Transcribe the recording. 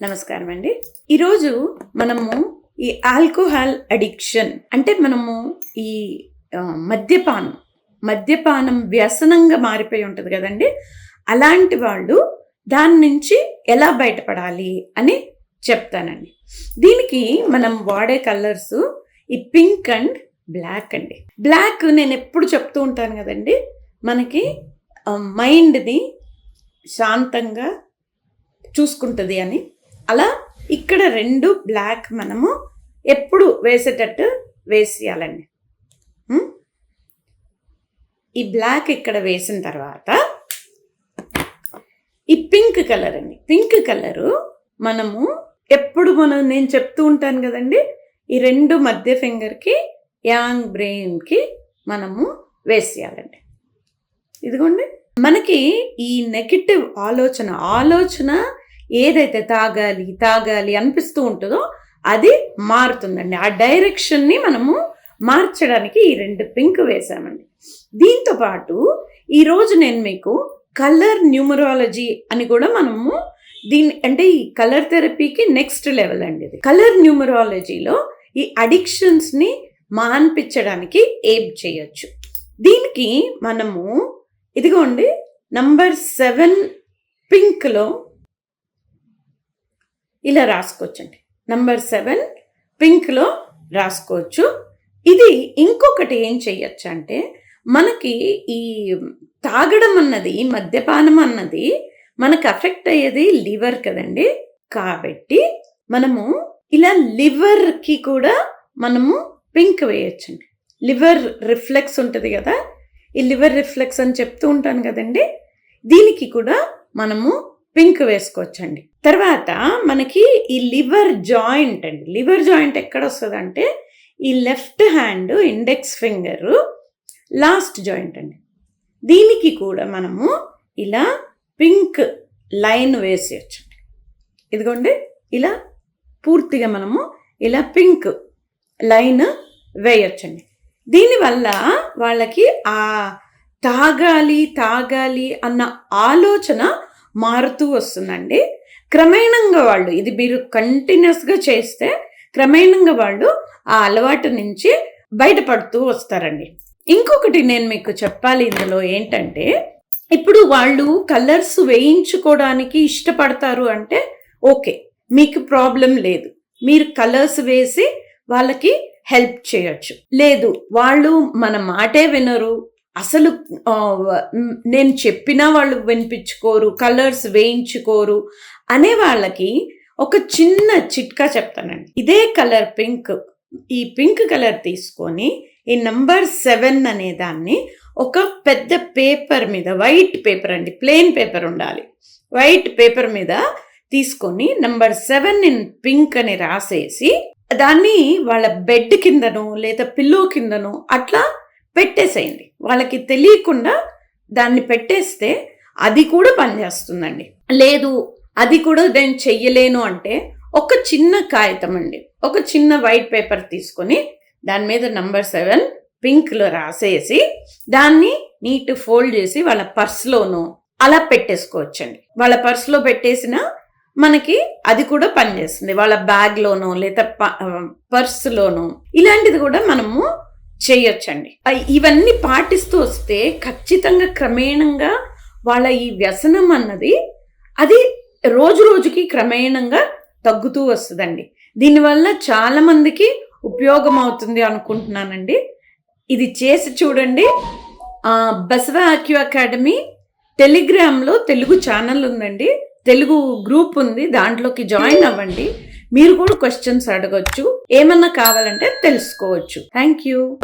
నమస్కారం అండి ఈరోజు మనము ఈ ఆల్కహాల్ అడిక్షన్ అంటే మనము ఈ మద్యపానం మద్యపానం వ్యసనంగా మారిపోయి ఉంటుంది కదండి. అలాంటి వాళ్ళు దాని నుంచి ఎలా బయటపడాలి అని చెప్తానండి. దీనికి మనం వాడే కలర్స్ ఈ పింక్ అండ్ బ్లాక్ అండి. బ్లాక్ నేను ఎప్పుడు చెప్తూ ఉంటాను కదండి. మనకి మైండ్ని శాంతంగా చూసుకుంటుంది అని అలా ఇక్కడ రెండు బ్లాక్ మనము ఎప్పుడు వేసేటట్టు వేసేయాలండి. ఈ బ్లాక్ ఇక్కడ వేసిన తర్వాత ఈ పింక్ కలర్ అండి. పింక్ కలరు మనము ఎప్పుడు మనం నేను చెప్తూ ఉంటాను కదండి ఈ రెండు మధ్య ఫింగర్కి యాంగ్ బ్రెయిన్కి మనము వేసేయాలండి. ఇదిగోండి. మనకి ఈ నెగిటివ్ ఆలోచన ఆలోచన ఏదైతే తాగాలి తాగాలి అనిపిస్తూ ఉంటుందో అది మారుతుందండి. ఆ డైరెక్షన్ని మనము మార్చడానికి ఈ రెండు పింక్ వేసామండి దీంతో పాటు ఈరోజు నేను మీకు కలర్ న్యూమరాలజీ అని కూడా మనము దీని అంటే ఈ కలర్ థెరపీకి నెక్స్ట్ లెవెల్ అండి ఇది. కలర్ న్యూమరాలజీలో ఈ అడిక్షన్స్ని మాన్పించడానికి ఏం చేయొచ్చు? దీనికి మనము ఇదిగోండి నంబర్ సెవెన్ పింక్లో ఇలా రాసుకోవచ్చండి. నంబర్ సెవెన్ పింక్లో రాసుకోవచ్చు. ఇది ఇంకొకటి ఏం చెయ్యొచ్చు అంటే మనకి ఈ తాగడం అన్నది మద్యపానం అన్నది మనకు అఫెక్ట్ అయ్యేది లివర్ కదండి. కాబట్టి మనము ఇలా లివర్కి కూడా మనము పింక్ వేయొచ్చండి. లివర్ రిఫ్లెక్స్ ఉంటుంది కదా. ఈ లివర్ రిఫ్లెక్స్ అని చెప్తూ ఉంటాను కదండి. దీనికి కూడా మనము పింక్ వేసుకోవచ్చండి. తర్వాత మనకి ఈ లివర్ జాయింట్ అండి. లివర్ జాయింట్ ఎక్కడ వస్తుందంటే ఈ left hand index finger last joint అండి. దీనికి కూడా మనము ఇలా పింక్ లైన్ వేసేయచ్చండి. ఇదిగోండి ఇలా పూర్తిగా మనము ఇలా పింక్ లైన్ వేయొచ్చండి. దీనివల్ల వాళ్ళకి ఆ తాగాలి తాగాలి అన్న ఆలోచన మారుతూ వస్తుందండి. క్రమేణంగా వాళ్ళు ఇది మీరు కంటిన్యూస్గా చేస్తే క్రమేణంగా వాళ్ళు ఆ అలవాటు నుంచి బయటపడుతూ వస్తారండి. ఇంకొకటి నేను మీకు చెప్పాలి ఇందులో ఏంటంటే ఇప్పుడు వాళ్ళు కలర్స్ వేయించుకోవడానికి ఇష్టపడతారు అంటే ఓకే మీకు ప్రాబ్లం లేదు. మీరు కలర్స్ వేసి వాళ్ళకి హెల్ప్ చేయొచ్చు. లేదు వాళ్ళు మన మాటే వినరు అసలు నేను చెప్పినా వాళ్ళు వినిపించుకోరు కలర్స్ వేయించుకోరు అనే వాళ్ళకి ఒక చిన్న చిట్కా చెప్తానండి. ఇదే కలర్ పింక్ ఈ పింక్ కలర్ తీసుకొని ఈ నంబర్ సెవెన్ అనే దాన్ని ఒక పెద్ద పేపర్ మీద వైట్ పేపర్ అండి ప్లెయిన్ పేపర్ ఉండాలి. వైట్ పేపర్ మీద తీసుకొని నంబర్ సెవెన్ ఇన్ పింక్ అని రాసేసి దాన్ని వాళ్ళ బెడ్ కిందనో లేదా పిల్లో కిందనో అట్లా పెట్టేసేయండి. వాళ్ళకి తెలియకుండా దాన్ని పెట్టేస్తే అది కూడా పనిచేస్తుందండి. లేదు అది కూడా నేను చెయ్యలేను అంటే ఒక చిన్న కాగితం అండి. ఒక చిన్న వైట్ పేపర్ తీసుకొని దాని మీద నంబర్ సెవెన్ పింక్లో రాసేసి దాన్ని నీట్ ఫోల్డ్ చేసి వాళ్ళ పర్స్లోనో అలా పెట్టేసుకోవచ్చండి. వాళ్ళ పర్స్లో పెట్టేసిన మనకి అది కూడా పనిచేస్తుంది. వాళ్ళ బ్యాగ్లోనో లేదా పర్స్లోనో ఇలాంటిది కూడా మనము చేయొచ్చండి. ఇవన్నీ పాటిస్తూ వస్తే ఖచ్చితంగా క్రమేణంగా వాళ్ళ ఈ వ్యసనం అన్నది అది రోజు రోజుకి క్రమేణంగా తగ్గుతూ వస్తుందండి. దీనివల్ల చాలా మందికి ఉపయోగం అవుతుంది అనుకుంటున్నానండి. ఇది చేసి చూడండి. బసవ ఆక్యూ అకాడమీ టెలిగ్రామ్లో తెలుగు ఛానల్ ఉందండి. తెలుగు గ్రూప్ ఉంది. దాంట్లోకి జాయిన్ అవ్వండి. మీరు కూడా క్వశ్చన్స్ అడగొచ్చు. ఏమన్నా కావాలంటే తెలుసుకోవచ్చు. Thank you